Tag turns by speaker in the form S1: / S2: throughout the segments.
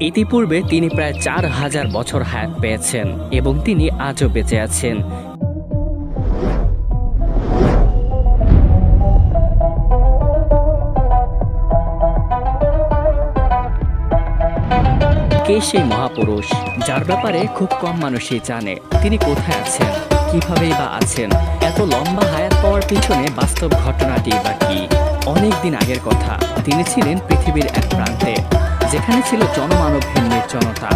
S1: ইতিপূর্বে তিনি প্রায় চার হাজার বছর হায়াত পেয়েছেন এবং তিনি আজও বেঁচে আছেন। কে সেই মহাপুরুষ, যার ব্যাপারে খুব কম মানুষই জানে? তিনি কোথায় আছেন? কিভাবেই বা আছেন? এত লম্বা হায়াত পাওয়ার পিছনে বাস্তব ঘটনাটি বা কি? অনেক দিন আগের কথা। তিনি ছিলেন পৃথিবীর এক প্রান্তে। যেখানে ছিল জনমানবহীন নির্জনতা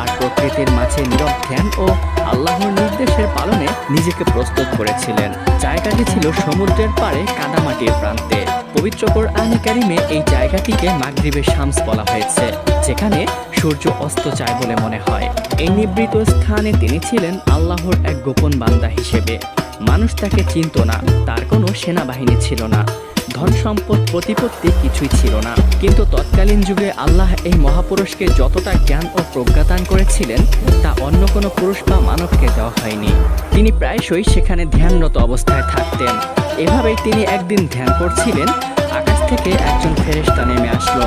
S1: আর প্রকৃতির মাঝে নীরব ধ্যান ও আল্লাহর নির্দেশের পালনে নিজেকে প্রস্তুত করেছিলেন। জায়গাটি ছিল সমুদ্রের পাড়ে কাদামাটির প্রান্তে। পবিত্র কোরআনে কারিমে এই জায়গাটিকে মাগরিবের শামস বলা হয়েছে, যেখানে সূর্য অস্ত যায় বলে মনে হয়। এই নিবৃত স্থানে তিনি ছিলেন আল্লাহর এক গোপন বান্দা হিসেবে। মানুষ তাকে চিনত না, তার কোনো সেনাবাহিনী ছিল না। ধন সম্পদ প্রতিপত্তি কিছুই ছিল না। কিন্তু তৎকালীন যুগে আল্লাহ এই মহাপুরুষকে যতটা জ্ঞান ও প্রজ্ঞাদান করেছিলেন, তা অন্য কোনো পুরুষ বা মানবকে দেওয়া হয়নি। তিনি প্রায়শই সেখানে ধ্যানরত অবস্থায় থাকতেন। এভাবেই তিনি একদিন ধ্যান করছিলেন থেকে একজন ফেরেশতা নেমে আসলো।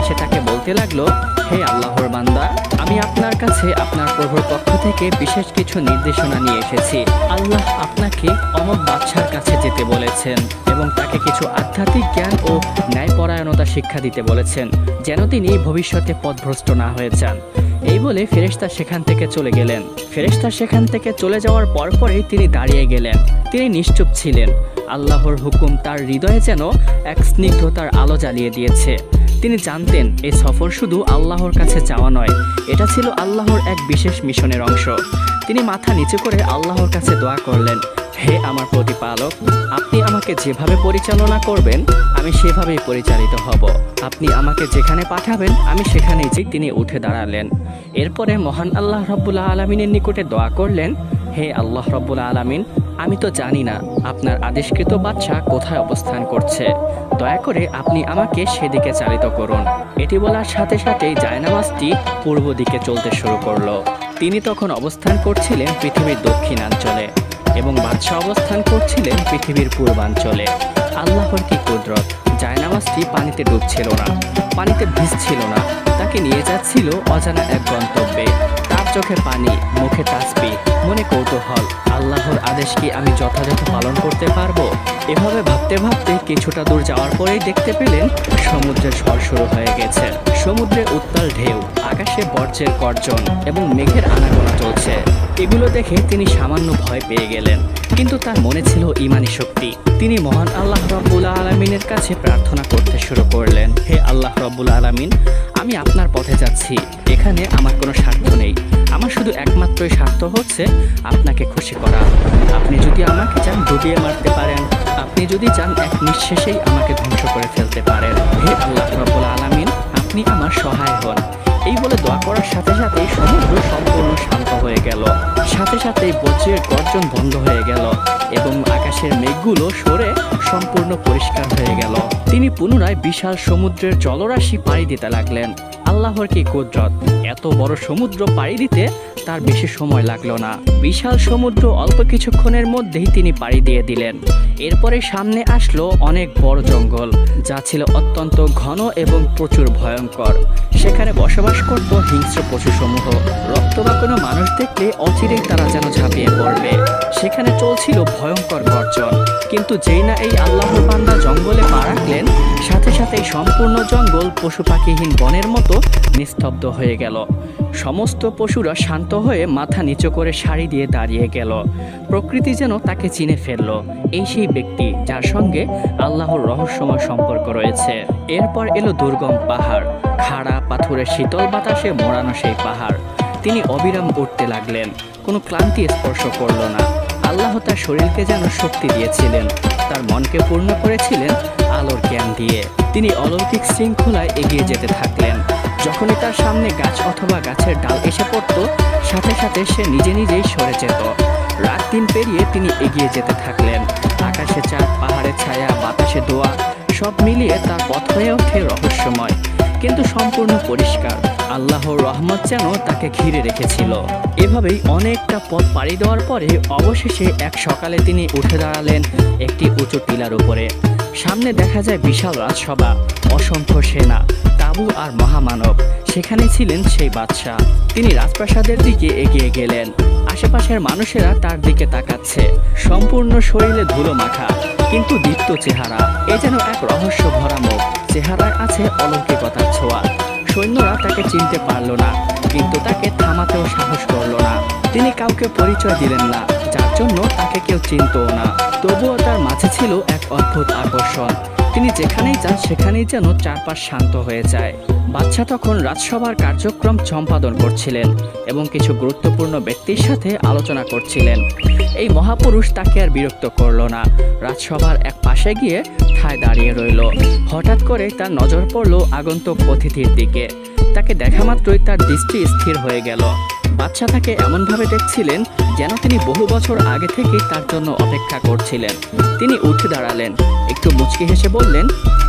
S1: এসে তাকে বলতে লাগল, হে আল্লাহর বান্দা, আমি আপনার কাছে আপনার প্রভুর পক্ষ থেকে বিশেষ কিছু নির্দেশনা নিয়ে এসেছি। আল্লাহ আপনাকে অমক বাদশার কাছে যেতে বলেছেন এবং তাকে কিছু আধ্যাত্মিক জ্ঞান ও ন্যায়পরায়ণতা শিক্ষা দিতে বলেছেন, যেন তিনি ভবিষ্যতে পথভ্রষ্ট না হয়ে যান। এই বলে ফেরেশতা সেখান থেকে চলে গেলেন। ফেরেশতা সেখান থেকে চলে যাওয়ার পরপরই তিনি দাঁড়িয়ে গেলেন। তিনি নিশ্চুপ ছিলেন। আল্লাহর হুকুম তার হৃদয়ে যেন এক স্নিগ্ধতার আলো জ্বালিয়ে দিয়েছে। তিনি জানতেন এই সফর শুধু আল্লাহর কাছে চাওয়া নয়, এটা ছিল আল্লাহর এক বিশেষ মিশনের অংশ। তিনি মাথা নিচু করে আল্লাহর কাছে দোয়া করলেন। হে আমার প্রতিপালক, আপনি আমাকে যেভাবে পরিচালনা করবেন, আমি সেভাবেই পরিচালিত হব। আপনি আমাকে যেখানে পাঠাবেন, আমি সেখানেই যে তিনি উঠে দাঁড়ালেন। এরপরে মহান আল্লাহ রব্বুল্লাহ আলমিনের নিকটে দোয়া করলেন, হে আল্লাহ রব্বুল্লাহ আলমিন, আমি তো জানি না আপনার আদেশকৃত বাচ্চা কোথায় অবস্থান করছে। দয়া করে আপনি আমাকে সেদিকে চালিত করুন। এটি বলার সাথে সাথেই জায়নামাজটি পূর্ব দিকে চলতে শুরু করল। তিনি তখন অবস্থান করছিলেন পৃথিবীর দক্ষিণাঞ্চলে। এবং বাদশাহ অবস্থান করছিলেন পৃথিবীর পূর্বাঞ্চলে। আল্লাহর কি কুদরত? জায়নামাজটি পানিতে ডুবছিল না, পানিতে ভিজছিল না। তাকে নিয়ে যাচ্ছিল অজানা এক গন্তব্যে। তার চোখে পানি, মুখে তাসবি, মনে কৌতূহল। আল্লাহর আদেশ কি আমি যথাযথ পালন করতে পারব? এভাবে ভাবতে ভাবতে কিছুটা দূর যাওয়ার পরেই দেখতে পেলেন, সমুদ্রের ঝড় শুরু হয়ে গেছে। সমুদ্রে উত্তাল ঢেউ, আকাশে বর্জ্যের গর্জন এবং মেঘের আনাগোনা চলছে। এগুলো দেখে তিনি সামান্য ভয় পেয়ে গেলেন। কিন্তু তার মনে ছিল ইমানি শক্তি। তিনি মহান আল্লাহ রব্বুল আলমিনের কাছে প্রার্থনা করতে শুরু করলেন, হে আল্লাহ রব্বুল আলমিন, আমি আপনার পথে যাচ্ছি। এখানে আমার কোনো স্বার্থ নেই। আমার শুধু একমাত্রই স্বার্থ হচ্ছে আপনাকে খুশি করা। আপনি যদি আমাকে চান ডুবিয়ে মারতে পারেন, আপনি যদি চান এক নিঃশেষেই আমাকে ধ্বংস করে ফেলতে পারেন। হে আল্লাহ রব্বুল আলমিন, আপনি আমার সহায় হন। এই বলে দোয়া করার সাথে সাথে সমুদ্র সম্পূর্ণ শান্ত হয়ে গেল। সাথে সাথে বজ্রের গর্জন বন্ধ হয়ে গেল এবং আকাশের মেঘগুলো সরে সম্পূর্ণ পরিষ্কার হয়ে গেল। তিনি পুনরায় বিশাল সমুদ্রের জলরাশি পাড়ি দিতে লাগলেন। আল্লাহর কি কুদরত? এত বড় সমুদ্র পাড়ি দিতে তার বেশি সময় লাগল না। বিশাল সমুদ্র অল্প কিছুক্ষণের মধ্যেই তিনি পাড়ি দিয়ে দিলেন। এরপরে সামনে আসলো অনেক বড় জঙ্গল, যা ছিল অত্যন্ত ঘন এবং প্রচুর ভয়ঙ্কর। সেখানে বসবাস করত হিংস্র পশুসমূহ। রক্ত বা কোনো মানুষ দেখলে অচিরেই তারা যেন ঝাঁপিয়ে পড়বে। সেখানে চলছিল ভয়ঙ্কর গর্জন। কিন্তু যেই না এই আল্লাহর বান্দা জঙ্গলে পা রাখলেন, সাথে সাথেই সম্পূর্ণ জঙ্গল পশু পাখিহীন বনের মতো নিস্তব্ধ হয়ে গেল। সমস্ত পশুরা শান্ত হয়ে মাথা নিচু করে শাড়ি দিয়ে দাঁড়িয়ে গেল। প্রকৃতি যেন তাকে চিনে ফেলল। এই সেই ব্যক্তি যার সঙ্গে আল্লাহর রহস্যময় সম্পর্ক রয়েছে। এরপর এলো দুর্গম পাহাড়। খাড়া পাথরের শীতল বাতাসে মোড়ানো সেই পাহাড়। তিনি অবিরাম উঠতে লাগলেন। কোনো ক্লান্তি স্পর্শ করল না। আল্লাহ তার শরীরকে যেন শক্তি দিয়েছিলেন, তার মনকে পূর্ণ করেছিলেন আলোর জ্ঞান দিয়ে। তিনি অলৌকিক শৃঙ্খলায় এগিয়ে যেতে থাকলেন। যখনই তার সামনে গাছ অথবা গাছের ডাল এসে পড়ত, সাথে সাথে সে নিজে নিজেই সরে যেত। রাত দিন পেরিয়ে তিনি এগিয়ে যেতে থাকলেন। আকাশে চাঁদ, পাহাড়ে ছায়া, বাতাসে দোয়া সব মিলিয়ে তার পথ হয়ে ওঠে রহস্যময়, কিন্তু সম্পূর্ণ পরিষ্কার। আল্লাহর রহমত যেন তাকে ঘিরে রেখেছিল। এভাবেই অনেকটা পথ পাড়ি দেওয়ার পরে অবশেষে এক সকালে তিনি উঠে দাঁড়ালেন একটি উঁচু টিলার উপরে। সামনে দেখা যায় বিশাল রাজসভা, অসংখ্য সেনা তাবু আর মহামানব। সেখানে ছিলেন সেই বাদশাহ। তিনি রাজপ্রাসাদের দিকে এগিয়ে গেলেন। আশেপাশের মানুষেরা তার দিকে তাকাচ্ছে। সম্পূর্ণ শরীরে ধুলো মাখা, কিন্তু দীপ্ত চেহারা। এ যেন এক রহস্য ভরা মুখ। চেহারায় আছে অলৌকিকতার ছোঁয়া। সৈন্যরা তাকে চিনতে পারল না, কিন্তু তাকে থামাতেও সাহস করল না। তিনি কাউকে পরিচয় দিলেন না, যার জন্য তাকে কেউ চিনতও না। তবুও তার মাঝে ছিল এক অদ্ভুত আকর্ষণ। তিনি যেখানেই যান, সেখানেই যেন চারপাশ শান্ত হয়ে যায়। বাচ্চা তখন রাজসভার কার্যক্রম সম্পাদন করছিলেন এবং কিছু গুরুত্বপূর্ণ ব্যক্তির সাথে আলোচনা করছিলেন। এই মহাপুরুষ তাকে আর বিরক্ত করল না। রাজসভার এক পাশে গিয়ে ঠায় দাঁড়িয়ে রইল। হঠাৎ করে তার নজর পড়ল আগন্তুক অতিথির দিকে। তাকে দেখা মাত্রই তার দৃষ্টি স্থির হয়ে গেল। বাচ্চা তাকে এমনভাবে দেখছিলেন যেন তিনি বহু বছর আগে থেকেই তার জন্য অপেক্ষা করছিলেন। তিনি উঠে দাঁড়ালেন। একটু মুচকি হেসে বললেন,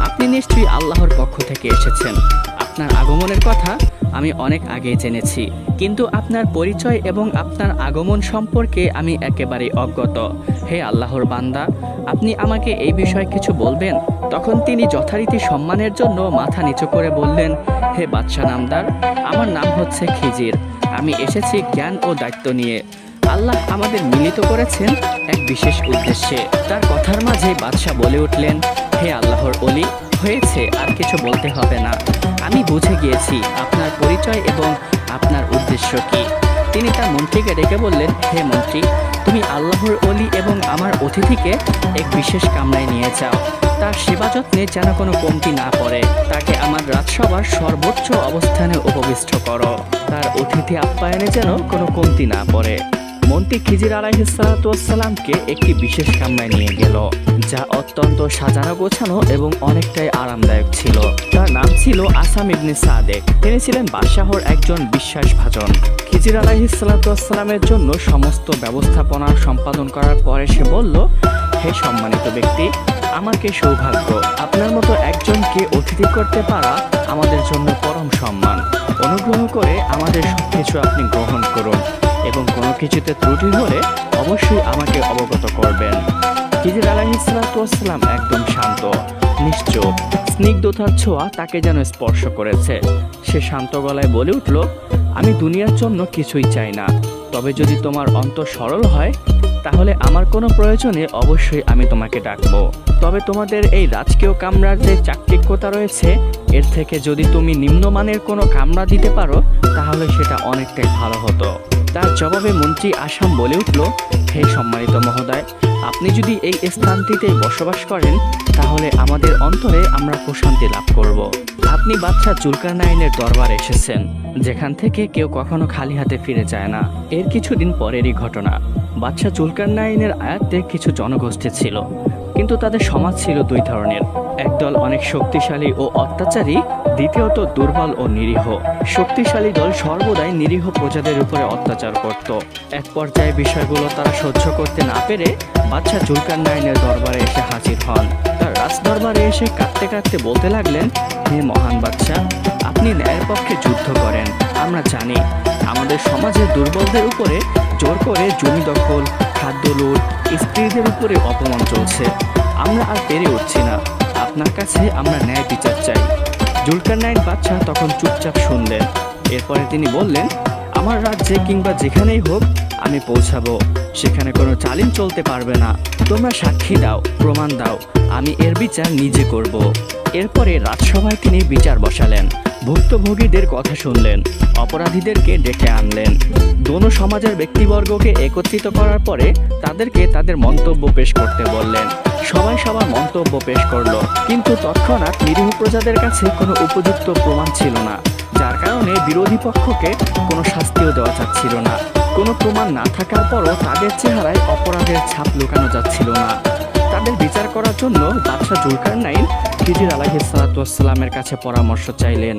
S1: আপনি নিশ্চয়ই আল্লাহর পক্ষ থেকে এসেছেন। আপনার আগমনের কথা আমি অনেক আগে জেনেছি, কিন্তু আপনার পরিচয় এবং আপনার আগমন সম্পর্কে আমি একেবারে অজ্ঞত। হে আল্লাহর বান্দা, আপনি আমাকে এই বিষয়ে কিছু বলবেন? তখন তিনি যথারীতি সম্মানের জন্য মাথা নিচু করে বললেন, হে বাদশাহ নামদার, আমার নাম হচ্ছে খিজির। আমি এসেছি জ্ঞান ও দায়িত্ব নিয়ে। আল্লাহ আমাদের মিলিত করেছেন এক বিশেষ উদ্দেশ্যে। তার কথার মাঝে বাদশাহ বলে উঠলেন, হে আল্লাহর অলি হয়েছে আর কিছু বলতে হবে না। আমি বুঝে গিয়েছি আপনার পরিচয় এবং আপনার উদ্দেশ্য কি। তিনি তার মন্ত্রীকে ডেকে বললেন, হে মন্ত্রী, তুমি আল্লাহর অলি এবং আমার অতিথিকে এক বিশেষ কামরায় নিয়ে যাও। তার সেবা যত্নে যেন কোনো কমতি না পড়ে। তাকে আমার রাজসভার সর্বোচ্চ অবস্থানে উপবিষ্ট করো। তার অতিথি আপ্যায়নে যেন কোনো কমতি না পড়ে। মন্ত্রী খিজির আলাইহিসালামকে একটি বিশেষ কামরায় নিয়ে গেল, যা অত্যন্ত সাজানো গোছানো এবং অনেকটাই আরামদায়ক ছিল। তার নাম ছিল আসাম ইবনে সাদেক। তিনি ছিলেন বাদশাহর একজন বিশ্বাসভাজন। খিজির আলাইহিসালামের জন্য সমস্ত ব্যবস্থাপনা সম্পাদন করার পরে সে বলল, হে সম্মানিত ব্যক্তি আমাকে সৌভাগ্য? আপনার মতো একজনকে অতিথি করতে পারা আমাদের জন্য পরম সম্মান। অনুগ্রহ করে আমাদের সব কিছু আপনি গ্রহণ করুন। এবং কোনো কিছুতে ত্রুটি হলে অবশ্যই আমাকে অবগত করবেন। হিজির আলাহিসাল্লাম একদম শান্ত, নিশ্চুপ, স্নিগ্ধতার ছোঁয়া তাকে যেন স্পর্শ করেছে। সে শান্ত গলায় বলে উঠল, আমি দুনিয়ার জন্য কিছুই চাই না। তবে যদি তোমার অন্তর সরল হয়, তাহলে আমার কোনো প্রয়োজনে অবশ্যই আমি তোমাকে ডাকবো। তবে তোমাদের এই রাজকীয় কামরার যে চাকচিক্যতা রয়েছে, এর থেকে যদি তুমি নিম্নমানের কোনো কামরা দিতে পারো, তাহলে সেটা অনেকটাই ভালো হতো। তার জবাবে মন্ত্রী আসাম বলে উঠল, হে সম্মানিত মহোদয়, আপনি যদি এই স্থানটিতে বসবাস করেন, তাহলে আমাদের অন্তরে আমরা প্রশান্তি লাভ করব। আপনি বাচ্চা জুলকার নাইনের দরবারে এসেছেন, যেখান থেকে কেউ কখনো খালি হাতে ফিরে যায় না। এর কিছুদিন পরেরই ঘটনা। বাচ্চা জুলকার নাইনের আয়াতে কিছু জনগোষ্ঠী ছিল। কিন্তু তাদের সমাজ ছিল দুই ধরনের। একদল অনেক শক্তিশালী ও অত্যাচারী, দ্বিতীয়ত দুর্বল ও নিরীহ। শক্তিশালী দল সর্বদাই নিরীহ প্রজাদের উপরে অত্যাচার করত। এক পর্যায়ে বিষয়গুলো তারা সহ্য করতে না পেরে বাচ্চা জুলকার নাইনের দরবারে এসে হাজির হন। তার রাজ দরবারে এসে কাঁদতে কাঁদতে বলতে লাগলেন, হে মহান বাচ্চা আপনি ন্যায়ের পক্ষে যুদ্ধ করেন। আমরা জানি আমাদের সমাজের দুর্বলদের উপরে জোর করে জমি দখল, খাদ্য লুট স্ত্রীদের উপরে অপমান চলছে। আমরা আর পেরে উঠছি না। আপনার কাছে আমরা ন্যায় বিচার চাই। জুলকার নাইন বাচ্চা তখন চুপচাপ শুনলেন। এরপরে তিনি বললেন, আমার রাজ্যে কিংবা যেখানেই হোক আমি পৌঁছাবো। সেখানে কোনো চালিম চলতে পারবে না। তোমরা সাক্ষী দাও, প্রমাণ দাও। আমি এর বিচার নিজে করব। এরপরে রাজসভায় তিনি বিচার বসালেন। ভুক্তভোগীদের কথা শুনলেন। অপরাধীদেরকে ডেকে আনলেন। দোনো সমাজের ব্যক্তিবর্গকে একত্রিত করার পরে তাদেরকে তাদের মন্তব্য পেশ করতে বললেন। সবাই সবার মন্তব্য পেশ করল। কিন্তু তৎক্ষণাৎ নিরীহ প্রজাদের কাছে কোনো উপযুক্ত প্রমাণ ছিল না। যার কারণে বিরোধী পক্ষকে কোনো শাস্তিও দেওয়া যাচ্ছিল না। কোনো প্রমাণ না থাকার পরও তাদের চেহারায় অপরাধের ছাপ লুকানো যাচ্ছিল না। তাদের বিচার করার জন্য বাদশাহ জুলকার নাইন খিজির আলাহি সালাতামের কাছে পরামর্শ চাইলেন।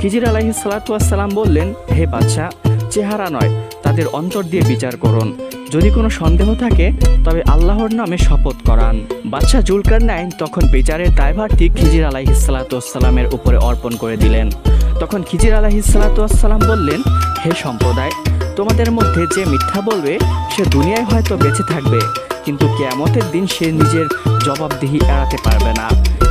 S1: খিজির আলাহি সালাতাম বললেন, হে বাদশাহ, চেহারা নয়, তাদের অন্তর দিয়ে বিচার করুন। যদি কোনো সন্দেহ থাকে, তবে আল্লাহর নামে শপথ করান। বাদশাহ জুলকার নাইন তখন বিচারের দায়ভারটি খিজির আলাহি সালাতামের উপরে অর্পণ করে দিলেন। তখন খিজির আলাহি সালাতাম বললেন, হে সম্প্রদায়, তোমাদের মধ্যে যে মিথ্যা বলবে, সে দুনিয়ায় হয়তো বেঁচে থাকবে। কিন্তু কেয়ামতের দিন সে নিজের জবাবদিহি এড়াতে পারবে না।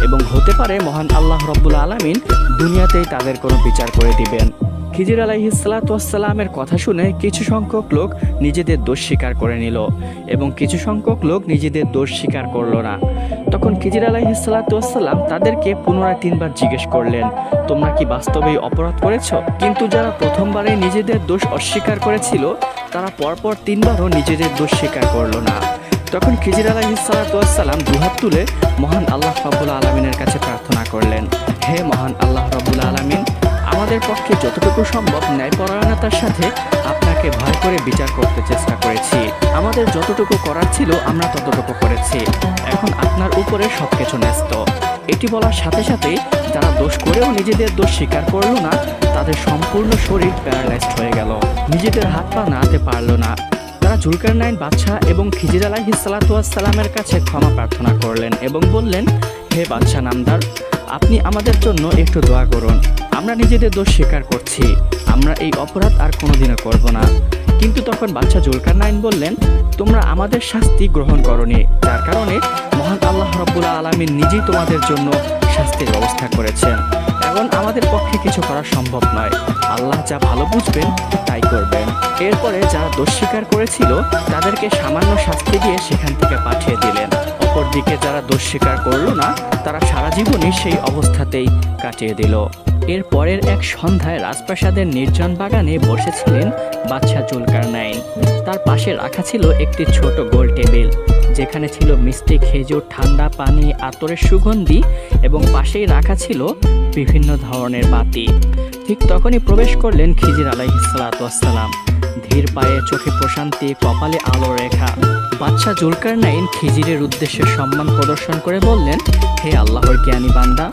S1: এবং হতে পারে মহান আল্লাহ রব্বুল আলমিন দুনিয়াতেই তাদের কোনো বিচার করে দিবেন। খিজির আলাইহিসালাতামের কথা শুনে কিছু সংখ্যক লোক নিজেদের দোষ স্বীকার করে নিল এবং কিছু সংখ্যক লোক নিজেদের দোষ স্বীকার করল না। তখন খিজির আলাইহিসালাতাম তাদেরকে পুনরায় তিনবার জিজ্ঞেস করলেন, তোমরা কি বাস্তবেই অপরাধ করেছ? কিন্তু যারা প্রথমবারে নিজেদের দোষ অস্বীকার করেছিল, তারা পরপর তিনবারও নিজেদের দোষ স্বীকার করল না। তখন খিজির আলাইহিসালাতাম দুহাত তুলে মহান আল্লাহ রব্বুল আলমিনের কাছে প্রার্থনা করলেন, হে মহান আল্লাহ রব্বুল আলমিন, আমাদের পক্ষে যতটুকু সম্ভব ন্যায়পরায়ণতার সাথে আপনাকে ভয় করে বিচার করতে চেষ্টা করেছি। আমাদের যতটুকু করার ছিল, আমরা ততটুকু করেছি। এখন আপনার উপরে সব কিছু ন্যস্ত। এটি বলার সাথে সাথেই যারা দোষ করেও নিজেদের দোষ স্বীকার করল না, তাদের সম্পূর্ণ শরীর প্যারালাইজড হয়ে গেল। নিজেদের হাত পা নাড়াতে পারল না। জুলকার নাইন বাদশাহ এবং খিজির আলাহিসাল্লাতুয়াসাল্লামের কাছে ক্ষমা প্রার্থনা করলেন এবং বললেন, হে বাদশাহ নামদার, আপনি আমাদের জন্য একটু দোয়া করুন। আমরা নিজেদের দোষ স্বীকার করছি। আমরা এই অপরাধ আর কোনোদিনও করব না। কিন্তু তখন বাচ্চা জুলকার নাইন বললেন, তোমরা আমাদের শাস্তি গ্রহণ করনি। যার কারণে মহান আল্লাহ রব্বুল্লা আলমিন নিজেই তোমাদের জন্য শাস্তির ব্যবস্থা করেছেন। এখন আমাদের পক্ষে কিছু করা সম্ভব নয়। আল্লাহ যা ভালো বুঝবেন, তাই করবেন। এরপরে যারা দোষ স্বীকার করেছিল, তাদেরকে সামান্য শাস্তি দিয়ে সেখান থেকে পাঠিয়ে দিলেন। অপরদিকে যারা দোষ স্বীকার করল না, তারা সারা জীবনই সেই অবস্থাতেই কাটিয়ে দিল। এর পরের এক সন্ধ্যায় রাজপ্রাসাদের নির্জন বাগানে বসেছিলেন বাদশাহ জুলকার নাইন তার পাশে রাখা ছিল একটি ছোট গোল টেবিল, যেখানে ছিল মিষ্টি খেজুর, ঠান্ডা পানি, আতরের সুগন্ধি এবং পাশেই রাখা ছিল বিভিন্ন ধরনের বাতি। ঠিক তখনই প্রবেশ করলেন খিজির আলাইহিসালাম ধীর পায়ে চোখে প্রশান্তি, কপালে আলো রেখা। বাদশাহ জুলকার নাইন খিজিরের উদ্দেশ্যে সম্মান প্রদর্শন করে বললেন, হে আল্লাহর জ্ঞানী বান্দা,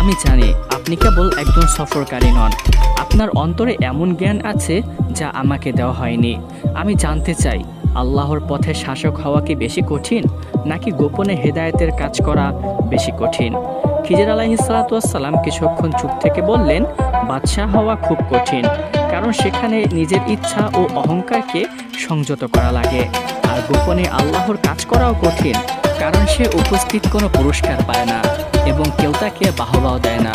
S1: আমি জানি আপনি কেবল একজন সফরকারী নন। আপনার অন্তরে এমন জ্ঞান আছে যা আমাকে দেওয়া হয়নি। আমি জানতে চাই, আল্লাহর পথে শাসক হওয়া কি বেশি কঠিন, নাকি গোপনে হেদায়েতের কাজ করা বেশি কঠিন? খিজির আলাহিসাল্লাম কিছুক্ষণ চুপ থেকে বললেন, বাদশাহ হওয়া খুব কঠিন, কারণ সেখানে নিজের ইচ্ছা ও অহংকারকে সংযত করা লাগে। আর গোপনে আল্লাহর কাজ করাও কঠিন, কারণ সে উপস্থিত কোনো পুরস্কার পায় না এবং কেউ তাকে বাহবাও দেয় না।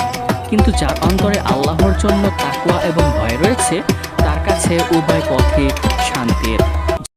S1: কিন্তু যার অন্তরে আল্লাহর জন্য তাকুয়া এবং ভয় রয়েছে, তার কাছে উভয় পথই শান্তির।